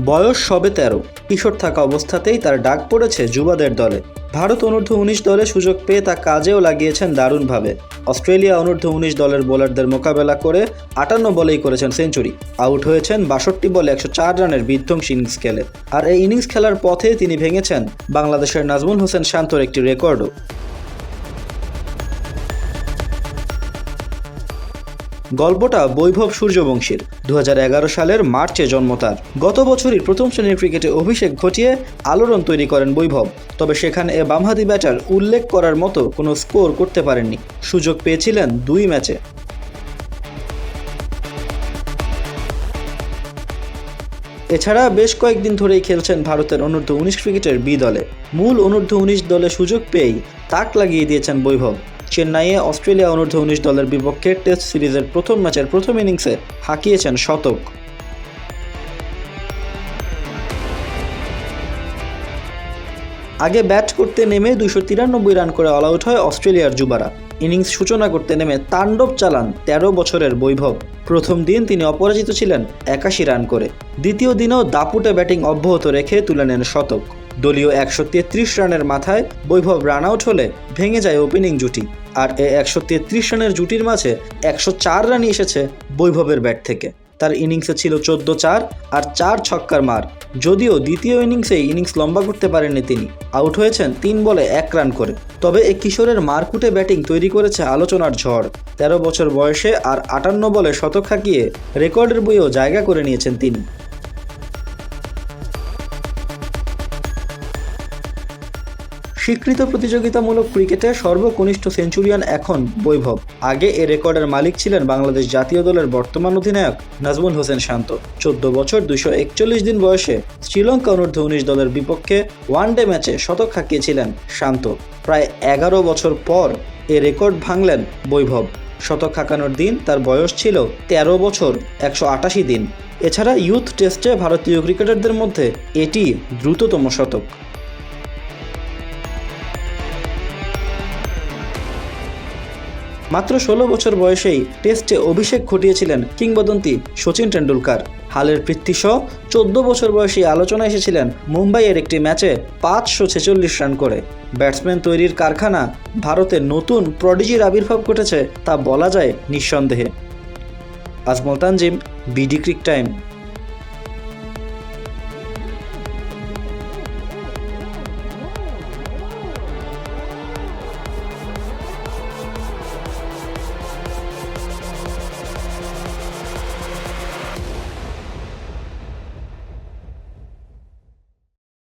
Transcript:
বয়স সবে তেরো। কিশোর থাকা অবস্থাতেই তার ডাক পড়েছে যুবাদের দলে। ভারত অনূর্ধ্ব উনিশ দলে সুযোগ পেয়ে তা কাজেও লাগিয়েছেন দারুণভাবে। অস্ট্রেলিয়া অনূর্ধ্ব উনিশ দলের বোলারদের মোকাবেলা করে আটান্ন বলেই করেছেন সেঞ্চুরি। আউট হয়েছেন বাষট্টি বলে একশো চার রানের বিধ্বংসী ইনিংস খেলে। আর এই ইনিংস খেলার পথে তিনি ভেঙেছেন বাংলাদেশের নাজমুল হোসেন শান্তর একটি রেকর্ডও। গল্পটা বৈভব সূর্যবংশীর। দু হাজার এগারো সালের মার্চে জন্ম তার। গত বছরই প্রথম শ্রেণির ক্রিকেটে অভিষেক ঘটিয়ে আলোড়ন তৈরি করেন বৈভব। তবে সেখানে এ বামহাতি ব্যাটার উল্লেখ করার মতো কোনো স্কোর করতে পারেননি। সুযোগ পেয়েছিলেন দুই ম্যাচে। এছাড়া বেশ কয়েকদিন ধরেই খেলছেন ভারতের অনূর্ধ্ব উনিশ ক্রিকেটের বি দলে। মূল অনূর্ধ্ব উনিশ দলে সুযোগ পেয়েই তাক লাগিয়ে দিয়েছেন বৈভব। চেন্নাইয়ে অস্ট্রেলিয়া অনূর্ধ্ব উনিশ দলের বিপক্ষে টেস্ট সিরিজের প্রথম ম্যাচের প্রথম ইনিংসে হাঁকিয়েছেন শতক। আগে ব্যাট করতে নেমে দুশো তিরানব্বই রান করে অল আউট হয় অস্ট্রেলিয়ার যুবারা। ইনিংস সূচনা করতে নেমে তাণ্ডব চালান তেরো বছরের বৈভব। প্রথম দিন তিনি অপরাজিত ছিলেন একাশি রান করে। দ্বিতীয় দিনেও দাপুটে ব্যাটিং অব্যাহত রেখে তুলে নেন শতক। দলীয় একশো তেত্রিশ রানের মাথায় বৈভব রান আউট হলে ভেঙে যায় ওপেনিং জুটি। আর এ একশো তেত্রিশ রানের জুটির মাঝে একশো চার রানই এসেছে বৈভবের ব্যাট থেকে। তার ইনিংসে ছিল চোদ্দ চার আর চার ছক্কার মার। যদিও দ্বিতীয় ইনিংসেই ইনিংস লম্বা করতে পারেননি তিনি। আউট হয়েছেন তিন বলে এক রান করে। তবে এই কিশোরের মারকুটে ব্যাটিং তৈরি করেছে আলোচনার ঝড়। তেরো বছর বয়সে আর আটান্ন বলে শতক হাঁকিয়ে রেকর্ডের বইয়েও জায়গা করে নিয়েছেন তিনি। স্বীকৃত প্রতিযোগিতামূলক ক্রিকেটে সর্বকনিষ্ঠ সেঞ্চুরিয়ান এখন বৈভব। আগে এ রেকর্ডের মালিক ছিলেন বাংলাদেশ জাতীয় দলের বর্তমান অধিনায়ক নাজমুল হোসেন শান্ত। চোদ্দ বছর দুইশো একচল্লিশ দিন বয়সে শ্রীলঙ্কা অনূর্ধ্ব উনিশ দলের বিপক্ষে ওয়ানডে ম্যাচে শতক হাঁকিয়েছিলেন শান্ত। প্রায় এগারো বছর পর এ রেকর্ড ভাঙলেন বৈভব। শতক হাঁকানোর দিন তার বয়স ছিল তেরো বছর একশো আটাশি দিন। এছাড়া ইউথ টেস্টে ভারতীয় ক্রিকেটারদের মধ্যে এটি দ্রুততম শতক। মাত্র ষোলো বছর বয়সেই টেস্টে অভিষেক ঘটিয়েছিলেন কিংবদন্তি সচিন টেন্ডুলকার হালের পৃথ্বীসহ চোদ্দ বছর বয়সী আলোচনা এসেছিলেন মুম্বাইয়ের একটি ম্যাচে পাঁচশো ছেচল্লিশ রান করে। ব্যাটসম্যান তৈরির কারখানা ভারতে নতুন প্রডিজির আবির্ভাব ঘটেছে তা বলা যায় নিঃসন্দেহে। Ajmal Tanzim BD crick time.